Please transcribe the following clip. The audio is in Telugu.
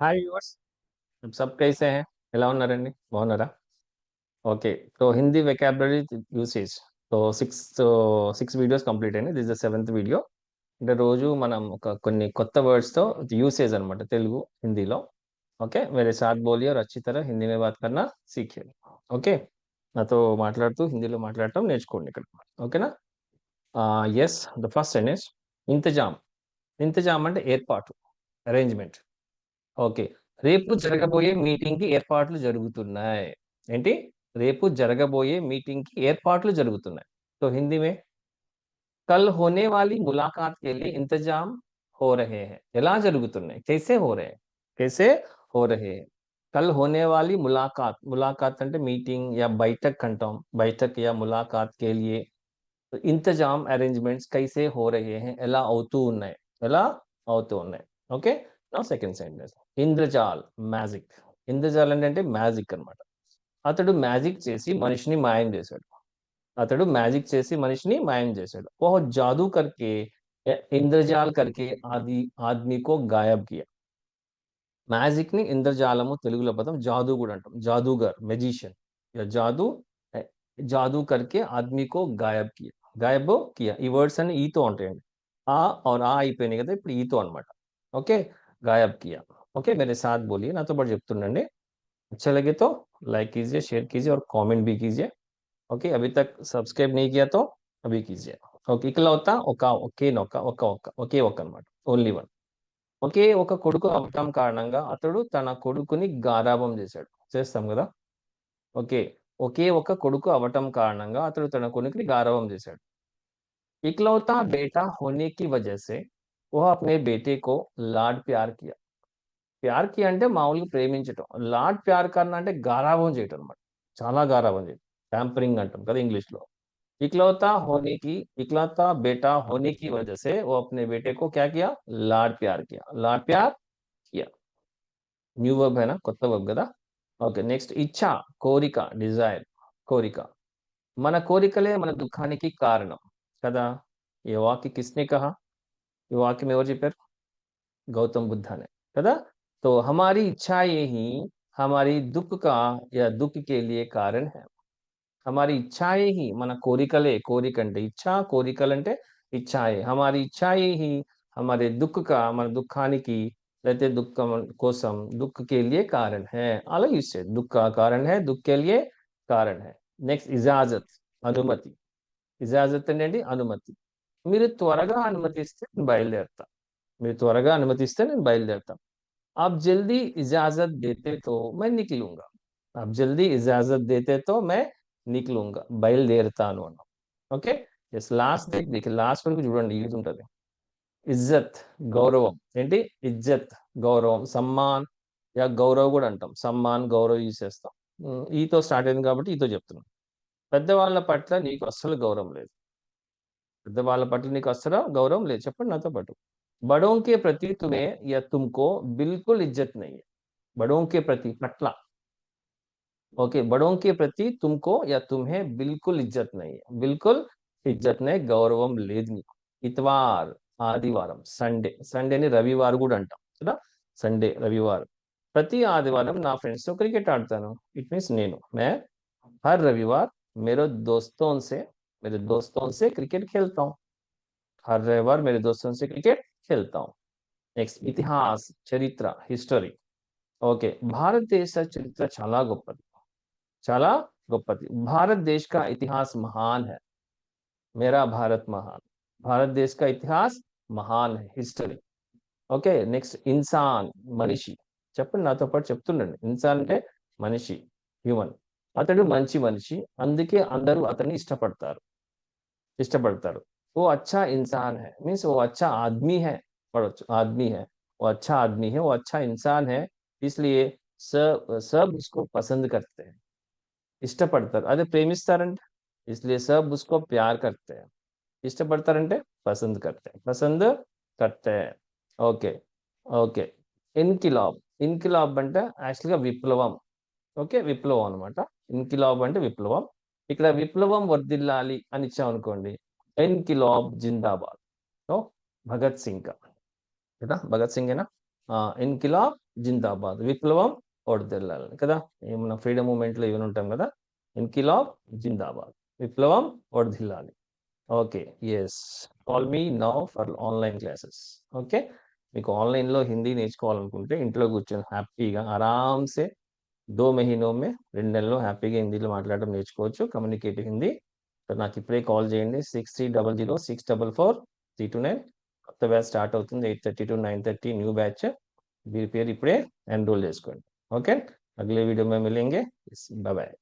హాయ్ వ్యూవర్స్ సబ్ కైసే ఎలా ఉన్నారండి బాగున్నారా okay so Hindi vocabulary usage so six six videos complete అయినాయి దిస్ ద సెవెంత్ వీడియో అంటే రోజు మనం ఒక కొన్ని కొత్త వర్డ్స్తో యూసేజ్ అనమాట తెలుగు హిందీలో. ఓకే వేరే సాత్ బోలియో రచితర హిందీ మే బాత్ కన్నా సీఖే ఓకే నాతో మాట్లాడుతూ హిందీలో మాట్లాడటం నేర్చుకోండి ఇక్కడ. ఓకేనా ఎస్ ద ఫస్ట్ సెంటెన్స్ ఇంతజామ్ ఇంతజామ్ అంటే ఏర్పాటు అరేంజ్మెంట్ ओके रेप जरगबे मीटिंग की एर्पटल जो रेप जरगबो मीटिंग की एर्पटल जो तो हिंदी में कल होने वाली मुलाकात के लिए इंतज़ाम हो रहे हैं इला जो कैसे हो रहे हैं कैसे हो रहे हैं कल होने वाली मुलाकात मुलाकात अंटे मीटिंग या बैठक कंट बैठक या मुलाकात के लिए तो इंतज़ाम अरेंजमेंट्स कैसे हो रहे हैं इला अवतू उन्ना ओके? నా సెకండ్ సెంటెన్స్ ఇంద్రజాల్ మ్యాజిక్. ఇంద్రజాల్ అంటే మ్యాజిక్ అన్నమాట. అతడు మ్యాజిక్ చేసి మనిషిని మాయం చేశాడు. అతడు మ్యాజిక్ చేసి మనిషిని మాయం చేశాడు. ఓహో జాదూ కర్కే ఇంద్రజాల్ కర్కే ఆది ఆద్మీకో గాయబ్ కియా. మ్యాజిక్ని ఇంద్రజాలము తెలుగులో పదం జాదూ కూడా అంటాం. జాదూగర్ మెజిషియన్. జాదూ జాదూ కర్కే ఆద్మీకో గాయబ్ కియా. గాయబ్ కియా. ఈ వర్డ్స్ అన్ని ఈతో ఉంటాయండి. ఆ ఆర్ ఆ అయిపోయినాయి కదా ఇప్పుడు ఈతో అన్నమాట. ఓకే? गायब किया ओके मेरे साथ बोलिए ना तो बट చెప్తుండండి अच्छा लगे तो लाइक कीजिए शेयर कीजिए और कमेंट भी कीजिए ओके अभी तक सब्सक्राइब नहीं किया तो अभी कीजिए ఓకే ఇట్లా అవుతా ఒక ఒకే నొక్క ఒక ఒక్క ఒకే ఒక్క అనమాట ఓన్లీ వన్ ఒకే ఒక కొడుకు అవటం కారణంగా అతడు తన కొడుకుని గారాబం చేశాడు చేస్తాం కదా ఓకే ఒకే ఒక కొడుకు అవటం కారణంగా అతడు తన కొడుకుని గారాబం చేశాడు इकलौता बेटा होने की वजह से वह अपने बेटे को లాడ్ ప్యార్ కియా ప్యార్ కియా అంటే మామూలుగా ప్రేమించటం లాడ్ ప్యార్ కన్నా అంటే గారాబం చేయటం అనమాట చాలా గారాబం చేయటం ట్యాంపరింగ్ అంటాం కదా ఇంగ్లీష్ లో इकलौता होने की इकलौता बेटा होने की वजह से वो अपने बेटे को क्या किया लाड प्यार किया लाड प्यार किया న్యూ వర్బ్ है ना కొత్త వర్బ్ కదా ఓకే నెక్స్ట్ ఇచ్చా కోరిక డిజైర్ కోరిక మన కోరికలే మన దుఃఖానికి కారణం కదా ఏ వాక్య కిస్నే కహా ఈ వాక్యం ఎవరు చెప్పారు गौतम बुद्धा ने కదా तो हमारी इच्छाएं ही हमारी दुख का या दुख के लिए कारण है हमारी इच्छाएं ही మన కోరికలే కోరిక అంటే ఇచ్చా కోరికలంటే ఇచ్చాయే हमारी इच्छाएं ही हमारे दुख का మన దుఃఖానికి లేకపోతే దుఃఖం కోసం दुख के लिए कारण है అలా యూస్ చేయండి दुख का कारण है दुख के लिए कारण है నెక్స్ట్ ఇజాజత్ అనుమతి ఇజాజత్ అంటే ఏంటి అనుమతి మీరు త్వరగా అనుమతిస్తే నేను బయలుదేరుతా మీరు త్వరగా అనుమతిస్తే నేను బయలుదేరుతా आप जल्दी इजाजत देते तो मैं निकलूंगा आप जल्दी इजाजत देते तो मैं నిక్లుంగా బయలుదేరుతాను అన్నాం ఓకే ఎస్ లాస్ట్ దగ్గర లాస్ట్ వరకు చూడండి ఇది ఉంటుంది ఇజ్జత్ గౌరవం ఏంటి ఇజ్జత్ గౌరవం సమ్మాన్ యా గౌరవ్ కూడా అంటాం సమ్మాన్ గౌరవ్ యూజ్ చేస్తాం ఉమ్, ఈతో స్టార్ట్ అయింది కాబట్టి ఈతో చెప్తున్నాం పెద్దవాళ్ళ పట్ల నీకు అస్సలు గౌరవం లేదు పెద్దవాళ్ళ పట్ల నీకు అస్సలు గౌరవం లేదు చెప్పండి నాతో పాటు बड़ों के प्रति तुम्हें या तुमको बिल्कुल इज्जत नहीं है बड़ों के प्रति पटला ओके बड़ों के प्रति तुमको या तुम्हें बिल्कुल इज्जत नहीं है बिल्कुल इज्जत नहीं గౌరవం లేదు నీకు ఇతవార్ ఆదివారం సండే సండేని రవివారం కూడా అంటాం కదా సండే రవివారం ప్రతి ఆదివారం నా ఫ్రెండ్స్ తో క్రికెట్ ఆడతాను ఇట్ మీన్స్ నేను मैं हर रविवार मेरे दोस्तों से मेरे दोस्तों से क्रिकेट खेलता हूँ हर रविवार मेरे दोस्तों से क्रिकेट खेलता हूँ నెక్స్ట్ ఇతిహాస్ చరిత్ర హిస్టరీ ఓకే భారతదేశ చరిత్ర చాలా గొప్పది చాలా గొప్పది భారత్ దేశ్ का इतिहास महान है मेरा भारत महान भारत देश का इतिहास महान है हिस्टरी ఓకే నెక్స్ట్ ఇన్సాన్ మనిషి చెప్పండి నాతో పాటు చెప్తుండండి ఇన్సాన్ అంటే మనిషి హ్యూమన్ అతడు మంచి మనిషి అందుకే అందరూ అతన్ని ఇష్టపడతారు ఇష్టపడతారు वो अच्छा इंसान है मीन्स वो अच्छा आदमी है पढ़ो आदमी है वो अच्छा आदमी है वो अच्छा इंसान है इसलिए सब सब उसको पसंद करते हैं ఇష్టపడతారు అదే ప్రేమిస్తారంటే इसलिए सब उसको प्यार करते हैं ఇష్టపడతారంటే పసంద్ करते हैं పసంద్ करते हैं ఓకే ఓకే ఇన్కిలాబ్ ఇన్కిలాబ్ అంటే యాక్చువల్గా విప్లవం ఓకే విప్లవం అనమాట ఇన్కిలాబ్ అంటే విప్లవం. ఇక్కడ విప్లవం వర్దిల్లాలి అని ఇచ్చామనుకోండి ఇన్కిలాబ్ జిందాబాద్. సో భగత్ సింగ్ కదా భగత్ సింగేనా ఇన్కిలాబ్ జిందాబాద్. విప్లవం ఒడిదెల్లాలి కదా? ఏమన్నా ఫ్రీడమ్ మూమెంట్లో ఇవన్నీ ఉంటాం కదా? ఇన్కిలాబ్ జిందాబాద్. విప్లవం ఒడిదిల్లాలి okay yes call me now for online classes okay మీకు ఆన్లైన్లో హిందీ నేర్చుకోవాలనుకుంటే ఇంట్లో కూర్చొని హ్యాపీగా ఆరామ్సే దో మహీనో మే రెండు నెలల్లో హ్యాపీగా హిందీలో మాట్లాడడం నేర్చుకోవచ్చు కమ్యూనికేటివ్ హిందీ నాకు ఇప్పుడే కాల్ చేయండి six three double zero six double four three two nine కొత్త బ్యాచ్ స్టార్ట్ అవుతుంది eight thirty to nine thirty new batch వీరి పేరు ఇప్పుడే ఎన్రోల్ చేసుకోండి ఓకే అగలే వీడియో మేము మిలేంగే బాయ్